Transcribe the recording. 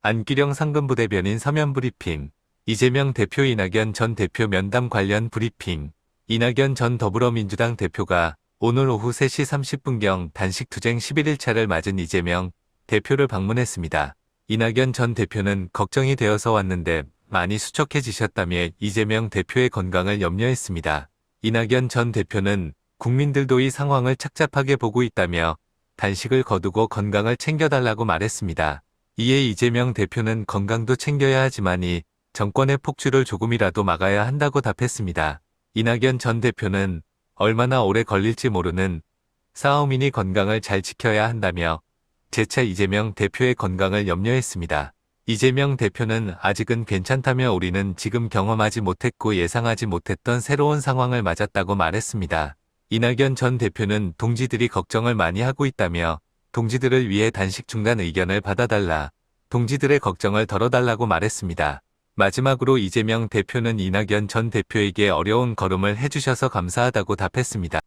안기령 상근부대변인 서면 브리핑, 이재명 대표 이낙연 전 대표 면담 관련 브리핑, 이낙연 전 더불어민주당 대표가 오늘 오후 3시 30분경 단식 투쟁 11일차를 맞은 이재명 대표를 방문했습니다. 이낙연 전 대표는 걱정이 되어서 왔는데 많이 수척해지셨다며 이재명 대표의 건강을 염려했습니다. 이낙연 전 대표는 국민들도 이 상황을 착잡하게 보고 있다며 단식을 거두고 건강을 챙겨달라고 말했습니다. 이에 이재명 대표는 건강도 챙겨야 하지만 이 정권의 폭주를 조금이라도 막아야 한다고 답했습니다. 이낙연 전 대표는 얼마나 오래 걸릴지 모르는 싸움이니 건강을 잘 지켜야 한다며 재차 이재명 대표의 건강을 염려했습니다. 이재명 대표는 아직은 괜찮다며 우리는 지금 경험하지 못했고 예상하지 못했던 새로운 상황을 맞았다고 말했습니다. 이낙연 전 대표는 동지들이 걱정을 많이 하고 있다며 동지들을 위해 단식 중단 의견을 받아달라, 동지들의 걱정을 덜어달라고 말했습니다. 마지막으로 이재명 대표는 이낙연 전 대표에게 어려운 걸음을 해주셔서 감사하다고 답했습니다.